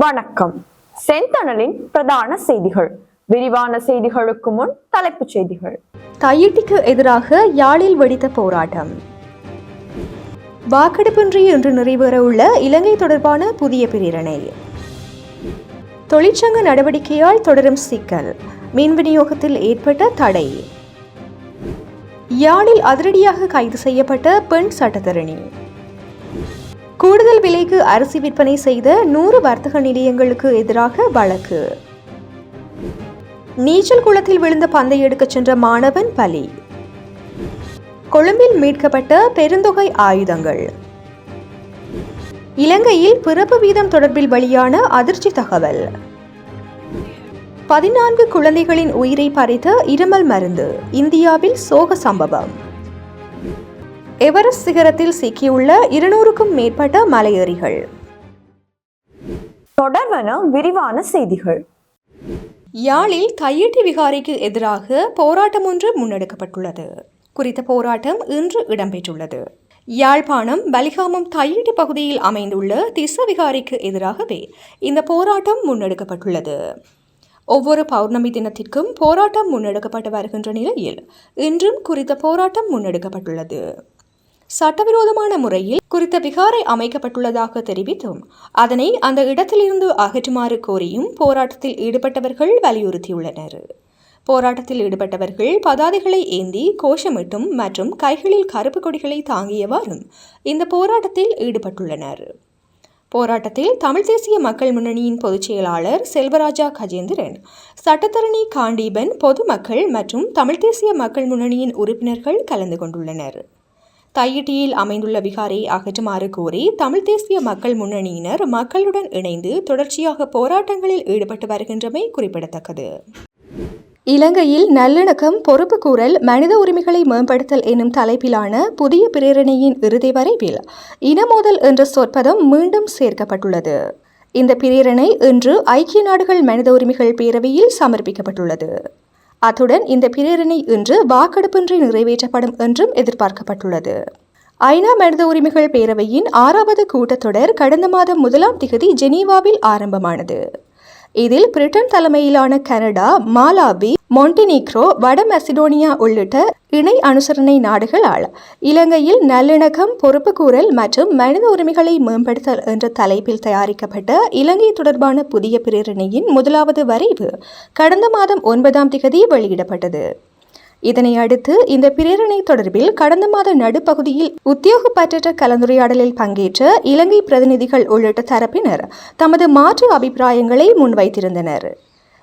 வணக்கம். செந்தணலின் பிரதான செய்திகள். விரிவான செய்திகளுக்கு முன் தலைப்புச் செய்திகள். தையிட்டிக்கு எதிராக யாழில் வெடித்த போராட்டம். வாக்கெடுப்பின்றி இன்று நிறைவேறவுள்ள இலங்கை தொடர்பான புதிய பிரேரணை. தொழிற்சங்க நடவடிக்கையால் தொடரும் சிக்கல். மின் விநியோகத்தில் ஏற்பட்ட தடை. யாழில் அதிரடியாக கைது செய்யப்பட்ட பெண் சட்டத்தரணி. கூடுதல் விலைக்கு அரிசி விற்பனை செய்த நூறு வர்த்தக நிலையங்களுக்கு எதிராக வழக்கு. நீச்சல் குளத்தில் விழுந்த பந்தை எடுக்கச் சென்ற மாணவன் பலி. கொழும்பில் மீட்கப்பட்ட பெருந்தொகை ஆயுதங்கள். இலங்கையில் பிறப்பு வீதம் தொடர்பில் வெளியான அதிர்ச்சி தகவல். பதினான்கு குழந்தைகளின் உயிரை பறித்த இருமல் மருந்து இந்தியாவில் சோக சம்பவம். எவரெஸ்ட் சிகரத்தில் சிக்கியுள்ள இருநூறுக்கும் மேற்பட்ட மலையேறிகள். தொடர்வன விரிவான செய்திகள். யாழில் கையெட்டி விகாரைக்கு எதிராக போராட்டம் ஒன்று முன்னெடுக்கப்பட்டுள்ளது. குறித்த போராட்டம் இன்று இடம்பெற்றுள்ளது. யாழ்ப்பாணம் பலிகாமம் தையீட்டு பகுதியில் அமைந்துள்ள திச விகாரைக்கு எதிராகவே இந்த போராட்டம் முன்னெடுக்கப்பட்டுள்ளது. ஒவ்வொரு பௌர்ணமி தினத்திற்கும் போராட்டம் முன்னெடுக்கப்பட்டு வருகின்ற நிலையில் இன்றும் குறித்த போராட்டம் முன்னெடுக்கப்பட்டுள்ளது. சட்டவிரோதமான முறையில் குறித்த விகாரை அமைக்கப்பட்டுள்ளதாக தெரிவித்தும் அதனை அந்த இடத்திலிருந்து அகற்றுமாறு கோரியும் போராட்டத்தில் ஈடுபட்டவர்கள் வலியுறுத்தியுள்ளனர். போராட்டத்தில் ஈடுபட்டவர்கள் பதாதைகளை ஏந்தி கோஷமிட்டும் மற்றும் கைகளில் கருப்பு கொடிகளை தாங்கியவாறும் இந்த போராட்டத்தில் ஈடுபட்டுள்ளனர். போராட்டத்தில் தமிழ் தேசிய மக்கள் முன்னணியின் பொதுச் செயலாளர் செல்வராஜா கஜேந்திரன் சட்டத்தரணி காண்டீபன் பொதுமக்கள் மற்றும் தமிழ் தேசிய மக்கள் முன்னணியின் உறுப்பினர்கள் கலந்து கொண்டுள்ளனர். தையிட்டியில் அமைந்துள்ள விகாரை அகற்றுமாறு கோரி தமிழ் தேசிய மக்கள் முன்னணியினர் மக்களுடன் இணைந்து தொடர்ச்சியாக போராட்டங்களில் ஈடுபட்டு வருகின்றமை குறிப்பிடத்தக்கது. இலங்கையில் நல்லிணக்கம் பொறுப்புக்கூறல் மனித உரிமைகளை மேம்படுத்தல் எனும் தலைப்பிலான புதிய பிரேரணையின் இறுதி வரைவில் இனமோதல் என்ற சொற்பதம் மீண்டும் சேர்க்கப்பட்டுள்ளது. இந்த பிரேரணை இன்று ஐக்கிய நாடுகள் மனித உரிமைகள் பேரவையில் சமர்ப்பிக்கப்பட்டுள்ளது. அத்துடன் இந்த பிரேரணை இன்று வாக்கெடுப்பின்றி நிறைவேற்றப்படும் என்றும் எதிர்பார்க்கப்பட்டுள்ளது. ஐநா மனித உரிமைகள் பேரவையின் ஆறாவது கூட்டத்தொடர் கடந்த மாதம் முதலாம் திகதி ஜெனீவாவில் ஆரம்பமானது. இதில் பிரிட்டன் தலைமையிலான கனடா மாலாவி மொண்டினிக்ரோ வட மெசிடோனியா உள்ளிட்ட இணை அனுசரணை நாடுகளால் இலங்கையில் நல்லிணக்கம் பொறுப்புக்கூறல் மற்றும் மனித உரிமைகளை மேம்படுத்தல் என்ற தலைப்பில் தயாரிக்கப்பட்ட இலங்கை தொடர்பான புதிய பிரேரணையின் முதலாவது வரைவு கடந்த மாதம் ஒன்பதாம் திகதி வெளியிடப்பட்டது. இதனை அடுத்து இந்த பிரேரணை தொடர்பில் கடந்த மாத நடுப்பகுதியில் உத்தியோக பற்றற்ற கலந்துரையாடலில் பங்கேற்ற இலங்கை பிரதிநிதிகள் உள்ளிட்ட தரப்பினர் தமது மாற்று அபிப்பிராயங்களை முன்வைத்திருந்தனர்.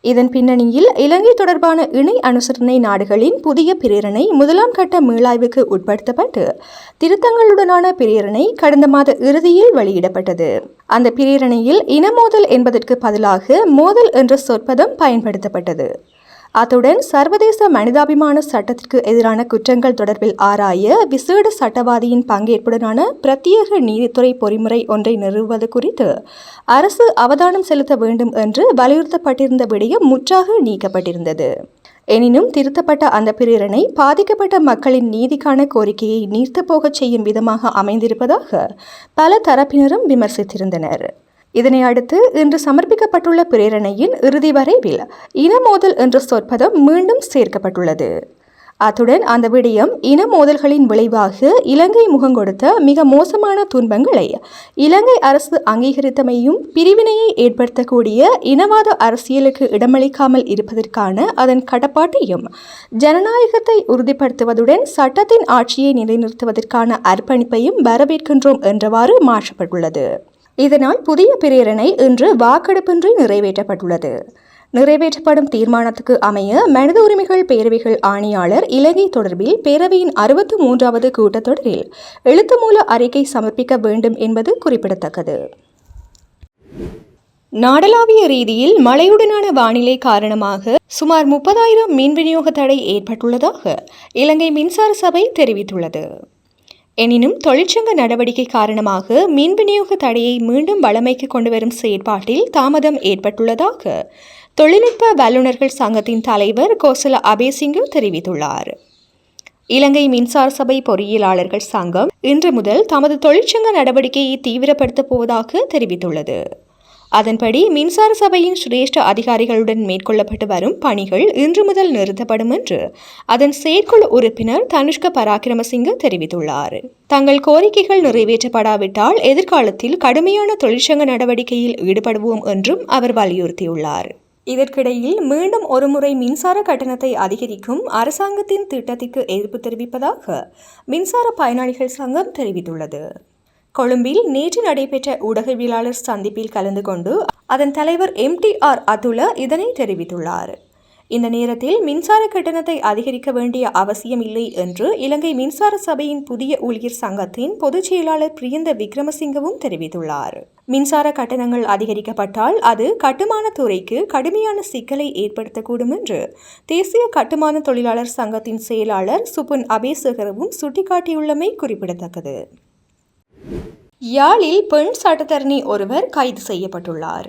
இதன் பின்னணியில் இலங்கை தொடர்பான இணை அனுசரணை நாடுகளின் புதிய பிரேரணை முதலாம் கட்ட மீளாய்வுக்கு உட்படுத்தப்பட்டு திருத்தங்களுடனான பிரேரணை கடந்த மாத இறுதியில் வெளியிடப்பட்டது. அந்த பிரேரணையில் இனமோதல் என்பதற்கு பதிலாக மோதல் என்ற சொற்பதம் பயன்படுத்தப்பட்டது. அத்துடன் சர்வதேச மனிதாபிமான சட்டத்திற்கு எதிரான குற்றங்கள் தொடர்பில் ஆராய விசேட சட்டவாதியின் பங்கேற்புடனான பிரத்யேக நீதித்துறை பொறிமுறை ஒன்றை நிறுவுவது குறித்து அரசு அவதானம் செலுத்த வேண்டும் என்று வலியுறுத்தப்பட்டிருந்த விடயம் முற்றாக நீக்கப்பட்டிருந்தது. எனினும் திருத்தப்பட்ட அந்த பிரேரணை பாதிக்கப்பட்ட மக்களின் நீதிக்கான கோரிக்கையை நீர்த்துப் போகச் செய்யும் விதமாக அமைந்திருப்பதாக பல தரப்பினரும் விமர்சித்திருந்தனர். இதனை அடுத்து இன்று சமர்ப்பிக்கப்பட்டுள்ள பிரேரணையின் இறுதி வரைவில் இனமோதல் என்ற சொற்பதம் மீண்டும் சேர்க்கப்பட்டுள்ளது. அத்துடன் அந்த விடயம் இன மோதல்களின் விளைவாக இலங்கை முகங்கொடுத்த மிக மோசமான துன்பங்களை இலங்கை அரசு அங்கீகரித்தமையும் பிரிவினையை ஏற்படுத்தக்கூடிய இனவாத அரசியலுக்கு இடமளிக்காமல் இருப்பதற்கான அதன் கடப்பாட்டையும் ஜனநாயகத்தை உறுதிப்படுத்துவதுடன் சட்டத்தின் ஆட்சியை நிலைநிறுத்துவதற்கான அர்ப்பணிப்பையும் வரவேற்கின்றோம் என்றவாறு மாற்றப்பட்டுள்ளது. இதனால் புதிய பிரேரணை இன்று வாக்கெடுப்பின்றி நிறைவேற்றப்பட்டுள்ளது. நிறைவேற்றப்படும் தீர்மானத்துக்கு அமைய மனித உரிமைகள் பேரவைகள் ஆணையாளர் இலங்கை தொடர்பில் பேரவையின் அறுபத்து மூன்றாவது கூட்டத்தொடரில் எழுத்துமூல அறிக்கை சமர்ப்பிக்க வேண்டும் என்பது குறிப்பிடத்தக்கது. நாடளாவிய ரீதியில் மழையுடனான வானிலை காரணமாக சுமார் முப்பதாயிரம் மின் விநியோக தடை ஏற்பட்டுள்ளதாக இலங்கை மின்சார சபை தெரிவித்துள்ளது. எனினும் தொழிற்சங்க நடவடிக்கை காரணமாக மின் விநியோக தடையை மீண்டும் வழமைக்கு கொண்டுவரும் செயற்பாட்டில் தாமதம் ஏற்பட்டுள்ளதாக தொழில்நுட்ப வல்லுநர்கள் சங்கத்தின் தலைவர் கோசல அபேசிங்கு தெரிவித்துள்ளார். இலங்கை மின்சார சபை பொறியியலாளர்கள் சங்கம் இன்று முதல் தமது தொழிற்சங்க நடவடிக்கையை தீவிரப்படுத்தப் போவதாக தெரிவித்துள்ளது. அதன்படி மின்சார சபையின் சிரேஷ்ட அதிகாரிகளுடன் மேற்கொள்ளப்பட்டு வரும் பணிகள் இன்று முதல் நிறுத்தப்படும் என்று அதன் செயற்குழு உறுப்பினர் தனுஷ்க பராக்கிரமசிங்க தெரிவித்துள்ளார். தங்கள் கோரிக்கைகள் நிறைவேற்றப்படாவிட்டால் எதிர்காலத்தில் கடுமையான தொழிற்சங்க நடவடிக்கையில் ஈடுபடுவோம் என்றும் அவர் வலியுறுத்தியுள்ளார். இதற்கிடையில் மீண்டும் ஒருமுறை மின்சார கட்டணத்தை அதிகரிக்கும் அரசாங்கத்தின் திட்டத்திற்கு எதிர்ப்பு தெரிவிப்பதாக மின்சார பயனாளிகள் சங்கம் தெரிவித்துள்ளது. கொழும்பில் நேற்று நடைபெற்ற ஊடகவியலாளர் சந்திப்பில் கலந்து கொண்டு அதன் தலைவர் எம்டிஆர் அதுல இதனை தெரிவித்துள்ளார். இந்த நேரத்தில் மின்சார கட்டணத்தை அதிகரிக்க வேண்டிய அவசியம் இல்லை என்று இலங்கை மின்சார சபையின் புதிய ஊழியர் சங்கத்தின் பொதுச் செயலாளர் பிரியந்த விக்ரமசிங்கவும் தெரிவித்துள்ளார். மின்சார கட்டணங்கள் அதிகரிக்கப்பட்டால் அது கட்டுமான துறைக்கு கடுமையான சிக்கலை ஏற்படுத்தக்கூடும் என்று தேசிய கட்டுமான தொழிலாளர் சங்கத்தின் செயலாளர் சுபுன் அபேசகரவும் சுட்டிக்காட்டியுள்ளமை குறிப்பிடத்தக்கது. யாழில் பெண் சட்டத்தரணி ஒருவர் கைது செய்யப்பட்டுள்ளார்.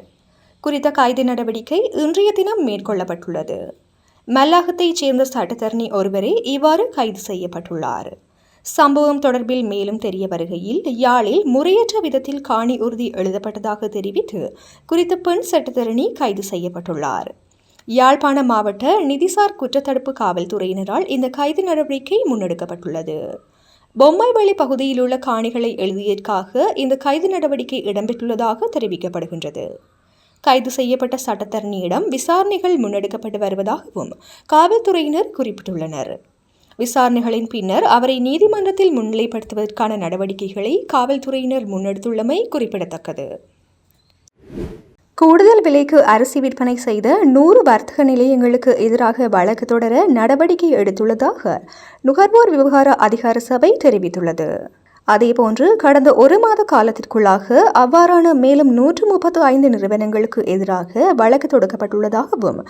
குறித்த கைது நடவடிக்கை இன்றைய தினம் மேற்கொள்ளப்பட்டுள்ளது. மல்லாகத்தைச் சேர்ந்த சட்டத்தரணி ஒருவரே இவ்வாறு கைது செய்யப்பட்டுள்ளார். சம்பவம் தொடர்பில் மேலும் தெரிய வருகையில் யாழில் முறையற்ற விதத்தில் காணி உறுதி எழுதப்பட்டதாக தெரிவித்து குறித்த பெண் சட்டத்தரணி கைது செய்யப்பட்டுள்ளார். யாழ்ப்பாண மாவட்ட நிதிசார் குற்றத்தடுப்பு காவல்துறையினரால் இந்த கைது நடவடிக்கை முன்னெடுக்கப்பட்டுள்ளது. பொம்மைவெளி பகுதியில் உள்ள காணிகளை எழுதியதற்காக இந்த கைது நடவடிக்கை இடம்பெற்றுள்ளதாக தெரிவிக்கப்படுகின்றது. கைது செய்யப்பட்ட சட்டத்தரணியிடம் விசாரணைகள் முன்னெடுக்கப்பட்டு வருவதாகவும் காவல்துறையினர் குறிப்பிட்டுள்ளனர். விசாரணைகளின் பின்னர் அவரை நீதிமன்றத்தில் முன்னிலைப்படுத்துவதற்கான நடவடிக்கைகளை காவல்துறையினர் முன்னெடுத்துள்ளமை குறிப்பிடத்தக்கது. கூடுதல் விலைக்கு அரிசி விற்பனை செய்த நூறு வர்த்தக நிலையங்களுக்கு எதிராக வழக்கு தொடர நடவடிக்கை எடுத்துள்ளதாக நுகர்வோர் விவகார அதிகார சபை தெரிவித்துள்ளது. அதேபோன்று கடந்த ஒரு மாத காலத்திற்குள்ளாக அவ்வாறான மேலும் நூற்று முப்பத்து ஐந்து நிறுவனங்களுக்கு எதிராக வழக்கு தொடுக்கப்பட்டுள்ளதாகவும்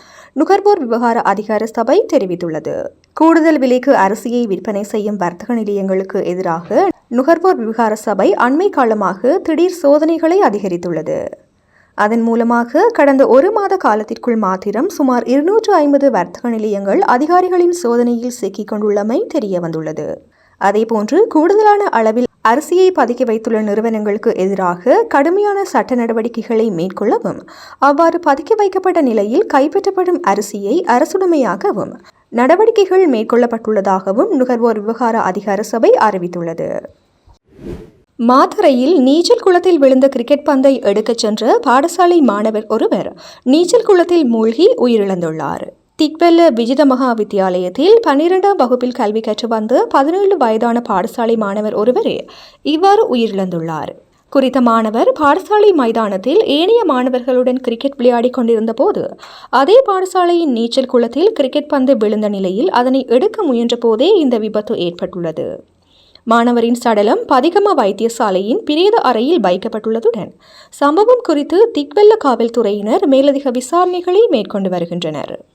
நுகர்வோர் விவகார அதிகார சபை தெரிவித்துள்ளது. கூடுதல் விலைக்கு அரிசியை விற்பனை செய்யும் வர்த்தக நிலையங்களுக்கு எதிராக நுகர்வோர் விவகார சபை அண்மை காலமாக திடீர் சோதனைகளை அதிகரித்துள்ளது. அதன் மூலமாக கடந்த ஒரு மாத காலத்திற்குள் மாத்திரம் சுமார் இருநூற்று ஐம்பது வர்த்தக நிலையங்கள் அதிகாரிகளின் சோதனையில் சிக்கிக் கொண்டுள்ளமை தெரிய வந்துள்ளது அதேபோன்று கூடுதலான அளவில் அரிசியை பதுக்கி வைத்துள்ள நிறுவனங்களுக்கு எதிராக கடுமையான சட்ட நடவடிக்கைகளை மேற்கொள்ளவும் அவ்வாறு பதுக்கி வைக்கப்பட்ட நிலையில் கைப்பற்றப்படும் அரிசியை அரசுடைமையாகவும் நடவடிக்கைகள் மேற்கொள்ளப்பட்டுள்ளதாகவும் நுகர்வோர் விவகார அதிகார சபை அறிவித்துள்ளது. மாதுரையில் நீச்சல் குளத்தில் விழுந்த கிரிக்கெட் பந்தை எடுக்கச் சென்ற பாடசாலை மாணவர் ஒருவர் நீச்சல் குளத்தில் மூழ்கி உயிரிழந்துள்ளார். திக்வெல்ல விஜித மகா வித்தியாலயத்தில் பன்னிரெண்டாம் வகுப்பில் கல்வி கற்று வந்த பதினேழு வயதான பாடசாலை மாணவர் ஒருவரே இவ்வாறு உயிரிழந்துள்ளார். குறித்த மாணவர் பாடசாலை மைதானத்தில் ஏனைய மாணவர்களுடன் கிரிக்கெட் விளையாடிக் கொண்டிருந்த போது அதே பாடசாலையின் நீச்சல் குளத்தில் கிரிக்கெட் பந்து விழுந்த நிலையில் அதனை எடுக்க முயன்ற போதே இந்த விபத்து ஏற்பட்டுள்ளது. மாணவரின் சடலம் பதிகம வைத்தியசாலையின் பிரேத அறையில் வைக்கப்பட்டுள்ளதுடன் சம்பவம் குறித்து திக்வெல்ல காவல்துறையினர் மேலதிக விசாரணைகளை மேற்கொண்டு வருகின்றனர்.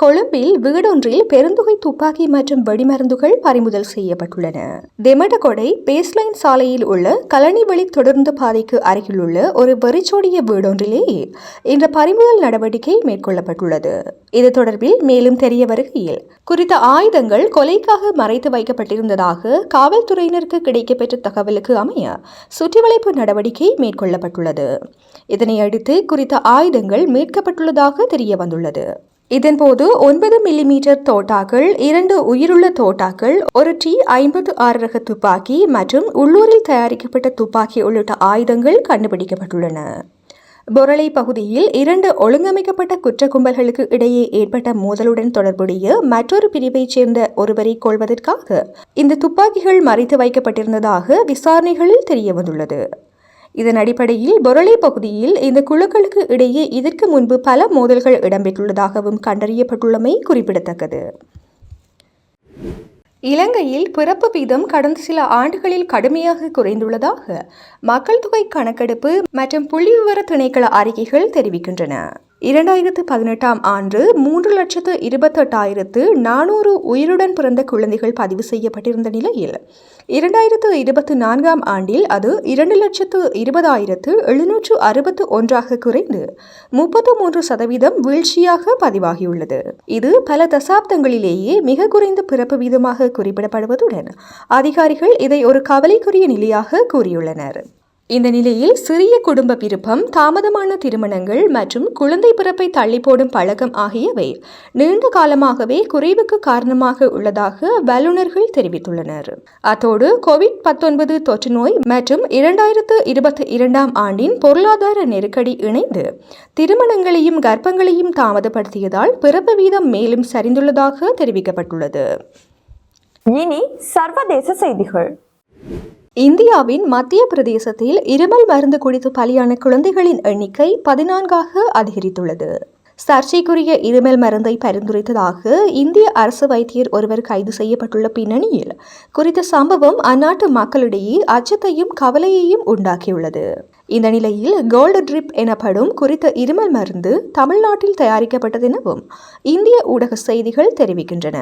கொழும்பில் வீடொன்றில் பெருந்தொகை துப்பாக்கி மற்றும் வெடிமருந்துகள் பறிமுதல் செய்யப்பட்டுள்ளன. தெமடகொடை பேஸ்லைன் சாலையில் உள்ள கலனிவெளி தொடர்ந்து பாதைக்கு அருகிலுள்ள ஒரு வெறிச்சோடிய வீடொன்றிலேயே இந்த பறிமுதல் நடவடிக்கை மேற்கொள்ளப்பட்டுள்ளது. இது தொடர்பில் மேலும் தெரிய வருகையில் குறித்த ஆயுதங்கள் கொலைக்காக மறைத்து வைக்கப்பட்டிருந்ததாக காவல்துறையினருக்கு கிடைக்கப்பெற்ற தகவலுக்கு அமைய சுற்றிவளைப்பு நடவடிக்கை மேற்கொள்ளப்பட்டுள்ளது. இதனை அடுத்து குறித்த ஆயுதங்கள் மீட்கப்பட்டுள்ளதாக தெரிய வந்துள்ளது. இதன்போது ஒன்பது மில்லிமீட்டர் தோட்டாக்கள் இரண்டு உயிருள்ள தோட்டாக்கள் ஒரு டி ஐம்பத்து ஆறு ரக துப்பாக்கி மற்றும் உள்ளூரில் தயாரிக்கப்பட்ட துப்பாக்கி உள்ளிட்ட ஆயுதங்கள் கண்டுபிடிக்கப்பட்டுள்ளன. பொரளை பகுதியில் இரண்டு ஒழுங்கமைக்கப்பட்ட குற்ற கும்பல்களுக்கு இடையே ஏற்பட்ட மோதலுடன் தொடர்புடைய மற்றொரு பிரிவைச் சேர்ந்த ஒருவரை கொள்வதற்காக இந்த துப்பாக்கிகள் மறைத்து வைக்கப்பட்டிருந்ததாக விசாரணைகளில் தெரியவந்துள்ளது. இதன் அடிப்படையில் பொருளை பகுதியில் இந்த குழுக்களுக்கு இடையே இதற்கு முன்பு பல மோதல்கள் இடம்பெற்றுள்ளதாகவும் கண்டறியப்பட்டுள்ளமை குறிப்பிடத்தக்கது. இலங்கையில் பிறப்பு வீதம் கடந்த சில ஆண்டுகளில் கடுமையாக குறைந்துள்ளதாக மக்கள் தொகை கணக்கெடுப்பு மற்றும் புள்ளிவிவர திணைக்கள அறிக்கைகள் தெரிவிக்கின்றன. இரண்டாயிரத்து பதினெட்டாம் ஆண்டு மூன்று லட்சத்து இருபத்தெட்டாயிரத்து நானூறு உயிருடன் பிறந்த குழந்தைகள் பதிவு செய்யப்பட்டிருந்த நிலையில் இரண்டாயிரத்து இருபத்தி நான்காம் ஆண்டில் அது இரண்டு லட்சத்து இருபதாயிரத்து எழுநூற்று அறுபத்து ஒன்றாக குறைந்து முப்பத்து மூன்று சதவீதம் வீழ்ச்சியாக பதிவாகியுள்ளது. இது பல தசாப்தங்களிலேயே மிக குறைந்த பிறப்பு வீதமாக குறிப்பிடப்படுவதுடன் அதிகாரிகள் இதை ஒரு கவலைக்குரிய நிலையாக கூறியுள்ளனர். இந்த நிலையில் சிறிய குடும்ப விருப்பம் தாமதமான திருமணங்கள் மற்றும் குழந்தை பிறப்பை தள்ளி போடும் பழக்கம் ஆகியவை நீண்ட காலமாகவே குறைவுக்கு காரணமாக உள்ளதாக வல்லுநர்கள் தெரிவித்துள்ளனர். அத்தோடு கோவிட் பத்தொன்பது தொற்று நோய் மற்றும் இரண்டாயிரத்து இருபத்தி இரண்டாம் ஆண்டின் பொருளாதார நெருக்கடி இணைந்து திருமணங்களையும் கர்ப்பங்களையும் தாமதப்படுத்தியதால் பிறப்பு வீதம் மேலும் சரிந்துள்ளதாக தெரிவிக்கப்பட்டுள்ளது. இனி சர்வதேச செய்திகள். இந்தியாவின் மத்திய பிரதேசத்தில் இருமல் மருந்து குடித்து பலியான குழந்தைகளின் எண்ணிக்கை பதினான்காக அதிகரித்துள்ளது. சர்ச்சைக்குரிய இருமல் மருந்தை பரிந்துரைத்ததாக இந்திய அரசு வைத்தியர் ஒருவர் கைது செய்யப்பட்டுள்ள பின்னணியில் குறித்த சம்பவம் அந்நாட்டு மக்களிடையே அச்சத்தையும் கவலையையும் உண்டாக்கியுள்ளது. இந்த நிலையில் கோல்டு ட்ரிப் எனப்படும் குறித்த இருமல் மருந்து தமிழ்நாட்டில் தயாரிக்கப்பட்டதெனவும் இந்திய ஊடக செய்திகள் தெரிவிக்கின்றன.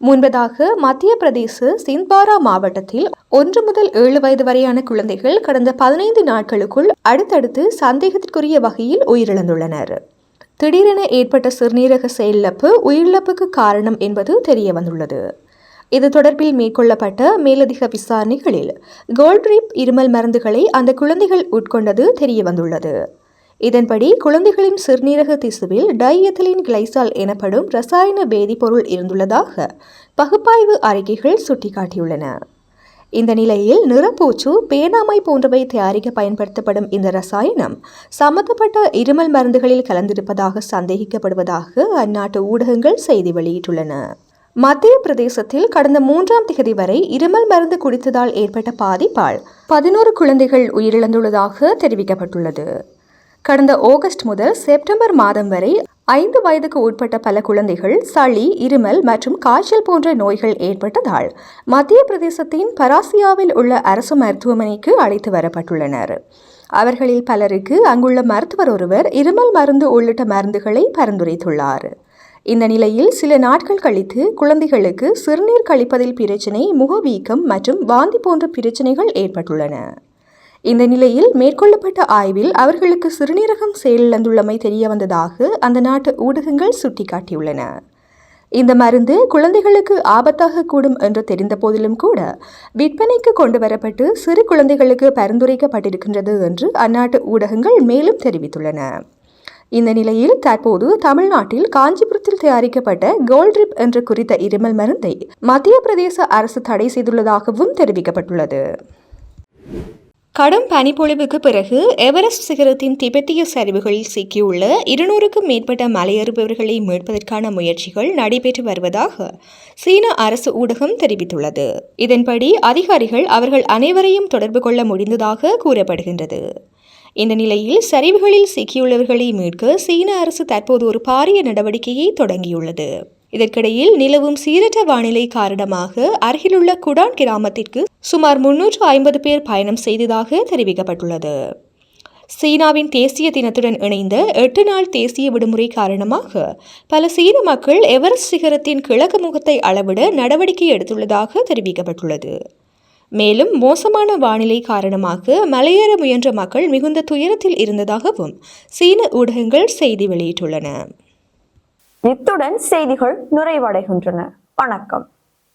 முன்பதாக மத்திய பிரதேச சிந்த்வாரா மாவட்டத்தில் ஒன்று முதல் ஏழு வயது வரையான குழந்தைகள் கடந்த பதினைந்து நாட்களுக்குள் அடுத்தடுத்து சந்தேகத்திற்குரிய வகையில் உயிரிழந்துள்ளனர். திடீரென ஏற்பட்ட சிறுநீரக செயலிழப்பு உயிரிழப்புக்கு காரணம் என்பது தெரிய வந்துள்ளது இது தொடர்பில் மேற்கொள்ளப்பட்ட மேலதிக விசாரணைகளில் கோல்ட்ரிப் இருமல் மருந்துகளை அந்த குழந்தைகள் உட்கொண்டது தெரிய வந்துள்ளது இதன்படி குழந்தைகளின் சிறுநீரக திசுவில் டைஎத்திலின் கிளைசால் எனப்படும் ரசாயன வேதிப்பொருள் இருந்துள்ளதாக பகுப்பாய்வு அறிக்கைகள் சுட்டிக்காட்டியுள்ளன. இந்த நிலையில் நிறப்பூச்சு பேனாமை போன்றவை தயாரிக்க பயன்படுத்தப்படும் இந்த ரசாயனம் சம்பந்தப்பட்ட இருமல் மருந்துகளில் கலந்திருப்பதாக சந்தேகிக்கப்படுவதாக அந்நாட்டு ஊடகங்கள் செய்தி வெளியிட்டுள்ளன. மத்திய பிரதேசத்தில் கடந்த மூன்றாம் திகதி வரை இருமல் மருந்து குடித்ததால் ஏற்பட்ட பாதிப்பால் பதினோரு குழந்தைகள் உயிரிழந்துள்ளதாக தெரிவிக்கப்பட்டுள்ளது. கடந்த ஆகஸ்ட் முதல் செப்டம்பர் மாதம் வரை ஐந்து வயதுக்கு உட்பட்ட பல குழந்தைகள் சளி இருமல் மற்றும் காய்ச்சல் போன்ற நோய்கள் ஏற்பட்டதால் மத்திய பிரதேசத்தின் பராசியாவில் உள்ள அரசு மருத்துவமனைக்கு அழைத்து வரப்பட்டுள்ளனர். அவர்களில் பலருக்கு அங்குள்ள மருத்துவர் ஒருவர் இருமல் மருந்து உள்ளிட்ட மருந்துகளை பரிந்துரைத்துள்ளார். இந்த நிலையில் சில நாட்கள் கழித்து குழந்தைகளுக்கு சிறுநீர் கழிப்பதில் பிரச்சினை முகவீக்கம் மற்றும் வாந்தி போன்ற பிரச்சனைகள் ஏற்பட்டுள்ளன. இந்த நிலையில் மேற்கொள்ளப்பட்ட ஆய்வில் அவர்களுக்கு சிறுநீரகம் செயலிழந்துள்ளமை தெரியவந்ததாக அந்த நாட்டு ஊடகங்கள் சுட்டிக்காட்டியுள்ளன. இந்த மருந்து குழந்தைகளுக்கு ஆபத்தாக கூடும் என்று தெரிந்த போதிலும் கூட விற்பனைக்கு கொண்டு வரப்பட்டு சிறு குழந்தைகளுக்கு பரிந்துரைக்கப்பட்டிருக்கின்றது என்று அந்நாட்டு ஊடகங்கள் மேலும் தெரிவித்துள்ளன. இந்த நிலையில் தற்போது தமிழ்நாட்டில் காஞ்சிபுரத்தில் தயாரிக்கப்பட்ட கோல்ட்ரிப் என்ற குறித்த இருமல் மருந்தை மத்திய பிரதேச அரசு தடை செய்துள்ளதாகவும் தெரிவிக்கப்பட்டுள்ளது. கடும் பனிப்பொழிவுக்கு பிறகு எவரெஸ்ட் சிகரத்தின் திபெத்திய சரிவுகளில் சிக்கியுள்ள இருநூறுக்கும் மேற்பட்ட மலையேறுபவர்களை மீட்பதற்கான முயற்சிகள் நடைபெற்று வருவதாக சீன அரசு ஊடகம் தெரிவித்துள்ளது. இதன்படி அதிகாரிகள் அவர்கள் அனைவரையும் தொடர்பு கொள்ள முடிந்ததாக கூறப்படுகின்றது. இந்த நிலையில் சரிவுகளில் சிக்கியுள்ளவர்களை மீட்க சீன அரசு தற்போது ஒரு பாரிய நடவடிக்கையை தொடங்கியுள்ளது. இதற்கிடையில் நிலவும் சீரற்ற வானிலை காரணமாக அருகிலுள்ள குடான் கிராமத்திற்கு சுமார் முன்னூற்று ஐம்பது பேர் பயணம் செய்ததாக தெரிவிக்கப்பட்டுள்ளது. சீனாவின் தேசிய தினத்துடன் இணைந்த எட்டு நாள் தேசிய விடுமுறை காரணமாக பல சீன மக்கள் எவரெஸ்ட் சிகரத்தின் கிழக்கு முகத்தை அளவிட நடவடிக்கை எடுத்துள்ளதாக தெரிவிக்கப்பட்டுள்ளது. மேலும் மோசமான வானிலை காரணமாக மலையேற முயன்ற மக்கள் மிகுந்த துயரத்தில் இருந்ததாகவும் சீன ஊடகங்கள் செய்தி வெளியிட்டுள்ளன. இத்துடன் செய்திகள் நிறைவடைகின்றன. வணக்கம்.